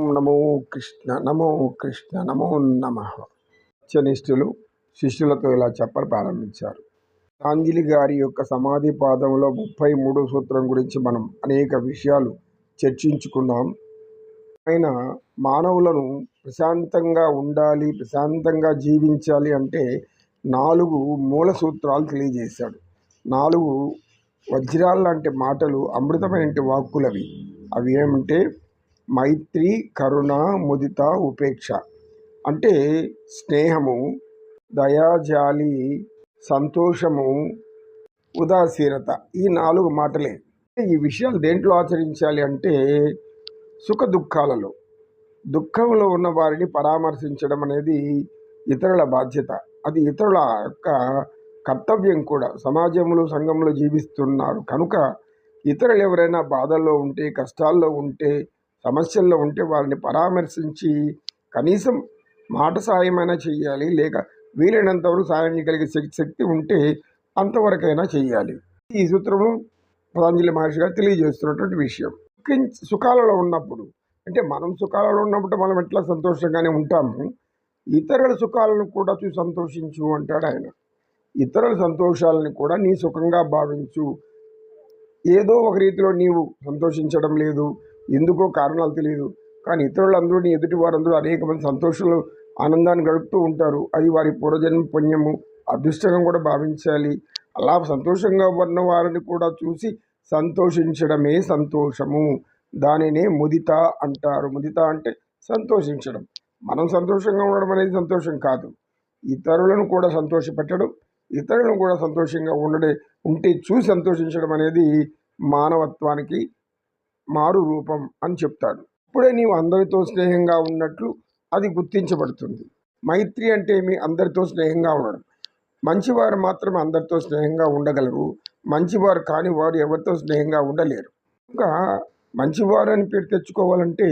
నమో కృష్ణ నమో కృష్ణ నమో నమ. నిష్ఠులు శిష్యులతో ఇలా చెప్పడం ప్రారంభించారు. గాంజలి గారి యొక్క సమాధి పాదంలో ముప్పై మూడో సూత్రం గురించి మనం అనేక విషయాలు చర్చించుకున్నాం. ఆయన మానవులను ప్రశాంతంగా ఉండాలి ప్రశాంతంగా జీవించాలి అంటే నాలుగు మూల సూత్రాలు తెలియజేశాడు. నాలుగు వజ్రాలు లాంటి మాటలు అమృతమైన వాక్కులవి. అవి ఏమంటే మైత్రి కరుణ ముదిత ఉపేక్ష. అంటే స్నేహము దయాజాలి సంతోషము ఉదాసీనత ఈ నాలుగు మాటలే. ఈ విషయాలు దేంట్లో ఆచరించాలి అంటే సుఖ దుఃఖాలలో. దుఃఖంలో ఉన్న వారిని పరామర్శించడం అనేది ఇతరుల బాధ్యత. అది ఇతరుల యొక్క కర్తవ్యం కూడా. సమాజంలో సంఘంలో జీవిస్తున్నారు. కనుక ఇతరులు ఎవరైనా బాధల్లో ఉంటే కష్టాల్లో ఉంటే సమస్యల్లో ఉంటే వారిని పరామర్శించి కనీసం మాట సాయమైనా చేయాలి లేక వీలైనంతవరకు సాయం చేయగలిగే శక్తి శక్తి ఉంటే అంతవరకైనా చేయాలి. ఈ సూత్రము పతంజలి మహర్షి గారు తెలియజేస్తున్నటువంటి విషయం. సుఖాలలో ఉన్నప్పుడు అంటే మనం సుఖాలలో ఉన్నప్పుడు మనం ఎట్లా సంతోషంగానే ఉంటాము? ఇతరుల సుఖాలను కూడా చూసి సంతోషించు అంటాడు ఆయన. ఇతరుల సంతోషాలను కూడా నీ సుఖంగా భావించు. ఏదో ఒక రీతిలో నీవు సంతోషించడం లేదు ఎందుకో కారణాలు తెలియదు. కానీ ఇతరులందరూ నీ ఎదుటి వారందరూ అనేక మంది సంతోషంలో ఆనందాన్ని గడుపుతూ ఉంటారు. అది వారి పూర్వజన్మ పుణ్యము అదృష్టంగా కూడా భావించాలి. అలా సంతోషంగా ఉన్న వారిని కూడా చూసి సంతోషించడమే సంతోషము. దానినే ముదిత అంటారు. ముదిత అంటే సంతోషించడం. మనం సంతోషంగా ఉండడం అనేది సంతోషం కాదు. ఇతరులను కూడా సంతోషపెట్టడం ఇతరులను కూడా సంతోషంగా ఉండడే ఉంటే చూసి సంతోషించడం అనేది మానవత్వానికి మారు రూపం అని చెప్తాడు. ఇప్పుడే నీవు అందరితో స్నేహంగా ఉన్నట్లు అది గుర్తించబడుతుంది. మైత్రి అంటే మీ అందరితో స్నేహంగా ఉండడం. మంచివారు మాత్రమే అందరితో స్నేహంగా ఉండగలరు. మంచివారు కాని వారు ఎవరితో స్నేహంగా ఉండలేరు. ఇంకా మంచివారు అని పేరు తెచ్చుకోవాలంటే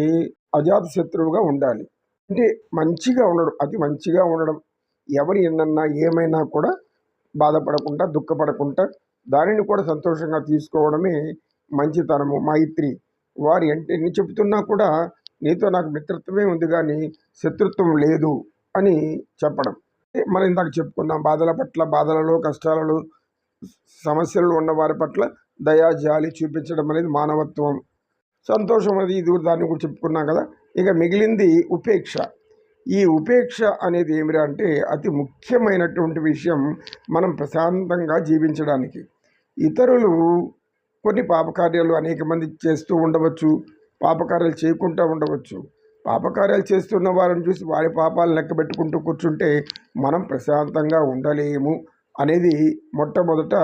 అజాత శత్రువుగా ఉండాలి. అంటే మంచిగా ఉండడం అతి మంచిగా ఉండడం ఎవరు ఎన్నన్నా ఏమైనా కూడా బాధపడకుండా దుఃఖపడకుండా దానిని కూడా సంతోషంగా తీసుకోవడమే మంచితనము మైత్రి. వారి అంటే ఎన్ని చెబుతున్నా కూడా నీతో నాకు మిత్రత్వమే ఉంది కానీ శత్రుత్వం లేదు అని చెప్పడం. మనం ఇందాక చెప్పుకున్నాం బాధల పట్ల బాధలలో కష్టాలలో సమస్యలు ఉన్న వారి పట్ల దయా జాలి చూపించడం అనేది మానవత్వం. సంతోషం అనేది ఇది దాన్ని కూడా చెప్పుకున్నాం కదా. ఇక మిగిలింది ఉపేక్ష. ఈ ఉపేక్ష అనేది ఏమిరా అంటే అతి ముఖ్యమైనటువంటి విషయం మనం ప్రశాంతంగా జీవించడానికి. ఇతరులు కొన్ని పాపకార్యాలు అనేక మంది చేస్తూ ఉండవచ్చు పాపకార్యాలు చేయకుండా ఉండవచ్చు. పాపకార్యాలు చేస్తున్న వారిని చూసి వారి పాపాలు లెక్క పెట్టుకుంటూ కూర్చుంటే మనం ప్రశాంతంగా ఉండలేము అనేది మొట్టమొదట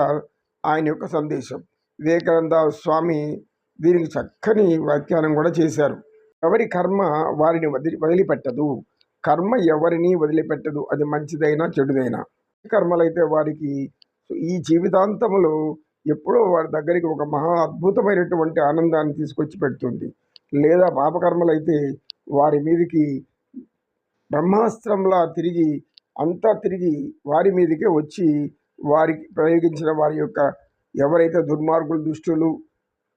ఆయన యొక్క సందేశం. వివేకానంద స్వామి దీనికి చక్కని వ్యాఖ్యానం కూడా చేశారు. ఎవరి కర్మ వారిని వదిలి వదిలిపెట్టదు. కర్మ ఎవరిని వదిలిపెట్టదు. అది మంచిదైనా చెడుదైనా. కర్మలైతే వారికి ఈ జీవితాంతంలో ఎప్పుడో వారి దగ్గరికి ఒక మహా అద్భుతమైనటువంటి ఆనందాన్ని తీసుకొచ్చి పెడుతుంది. లేదా పాపకర్మలు అయితే వారి మీదకి బ్రహ్మాస్త్రంలా తిరిగి అంతా తిరిగి వారి మీదకే వచ్చి వారికి ప్రయోగించిన వారి యొక్క ఎవరైతే దుర్మార్గులు దుష్టులు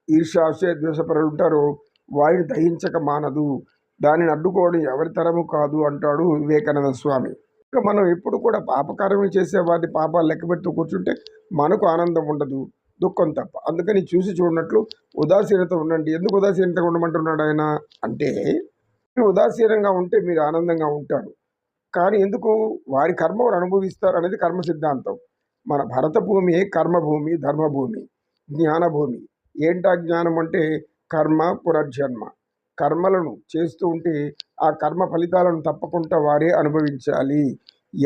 ఈర్షాశయ ద్వేషపరులు ఉంటారో వారిని దహించక మానదు. దానిని అడ్డుకోవడం ఎవరి తరము కాదు అంటాడు వివేకానంద స్వామి. ఇంకా మనం ఎప్పుడు కూడా పాపకార్యం చేసే వారి పాపాలు లెక్క పెడుతూ కూర్చుంటే మనకు ఆనందం ఉండదు దుఃఖం తప్ప. అందుకని చూసి చూడనట్లు ఉదాసీనత ఉండండి. ఎందుకు ఉదాసీనత ఉండమంటున్నాడు ఆయన? అంటే మీరు ఉదాసీనంగా ఉంటే మీరు ఆనందంగా ఉంటారు. కానీ ఎందుకు? వారి కర్మ వారు అనుభవిస్తారు అనేది కర్మ సిద్ధాంతం. మన భరత భూమి కర్మభూమి ధర్మభూమి జ్ఞానభూమి. ఏంటా జ్ఞానం అంటే కర్మ పునర్జన్మ. కర్మలను చేస్తూ ఉంటే ఆ కర్మ ఫలితాలను తప్పకుండా వారే అనుభవించాలి.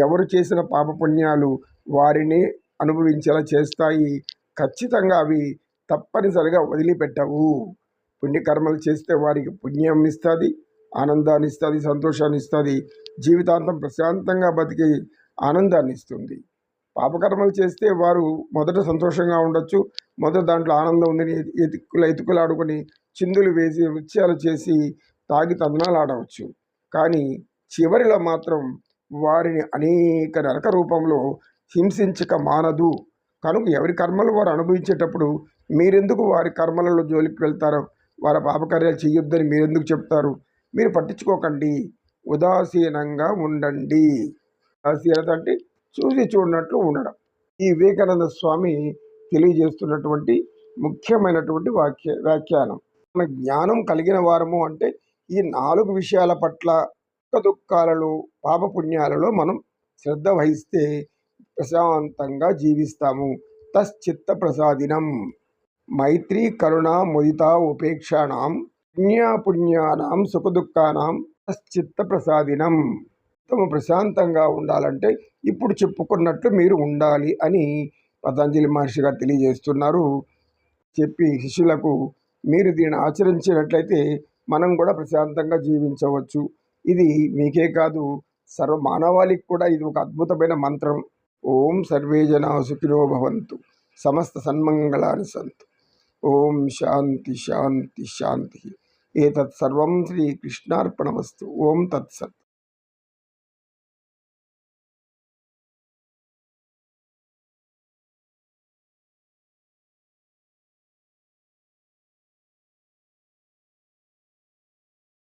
ఎవరు చేసిన పాపపుణ్యాలు వారిని అనుభవించేలా చేస్తాయి. ఖచ్చితంగా అవి తప్పనిసరిగా వదిలిపెట్టవు. పుణ్యకర్మలు చేస్తే వారికి పుణ్యం ఇస్తుంది ఆనందాన్ని ఇస్తుంది సంతోషాన్ని ఇస్తుంది జీవితాంతం ప్రశాంతంగా బతికి ఆనందాన్ని ఇస్తుంది. పాపకర్మలు చేస్తే వారు మొదట సంతోషంగా ఉండొచ్చు మొదట దాంట్లో ఆనందం ఉందని ఎతుకులు ఎతుకులు ఆడుకొని చిందులు వేసి నృత్యాలు చేసి తాగి తందనాలు ఆడవచ్చు కానీ చివరిలో మాత్రం వారిని అనేక నరక రూపంలో హింసించక మానదు. కనుక ఎవరి కర్మలు వారు అనుభవించేటప్పుడు మీరెందుకు వారి కర్మలలో జోలికి వెళ్తారో? వారి పాపకార్యాలు చేయొద్దని మీరెందుకు చెప్తారు? మీరు పట్టించుకోకండి. ఉదాసీనంగా ఉండండి. ఉదాసీనత అంటే చూసి చూడనట్లు ఉండడం. ఈ వివేకానంద స్వామి తెలియజేస్తున్నటువంటి ముఖ్యమైనటువంటి వాక్య వ్యాఖ్యానం. జ్ఞానం కలిగిన వారము అంటే ఈ నాలుగు విషయాల పట్ల దుఃఖాలలో పాపపుణ్యాలలో మనం శ్రద్ధ వహిస్తే ప్రశాంతంగా జీవిస్తాము. తశ్చిత్త ప్రసాదినం మైత్రి కరుణ ముదిత ఉపేక్షాణం పుణ్యాపుణ్యానాం సుఖదుఖానాం. తశ్చిత్త ప్రసాదినం తమ ప్రశాంతంగా ఉండాలంటే ఇప్పుడు చెప్పుకున్నట్లు మీరు ఉండాలి అని పతంజలి మహర్షి గారు తెలియజేస్తున్నారు. చెప్పి శిష్యులకు మీరు దీన్ని ఆచరించినట్లయితే మనం కూడా ప్రశాంతంగా జీవించవచ్చు. ఇది మీకే కాదు సర్వ మానవాళికి కూడా ఇది ఒక అద్భుతమైన మంత్రం. ఓం సర్వే జనా సుఖినో భవంతు. సమస్త సన్మంగళాని సంతు. ఓం శాంతి శాంతి శాంతి. ఏతత్ సర్వం శ్రీకృష్ణార్పణమస్తు ఓం తత్సత్.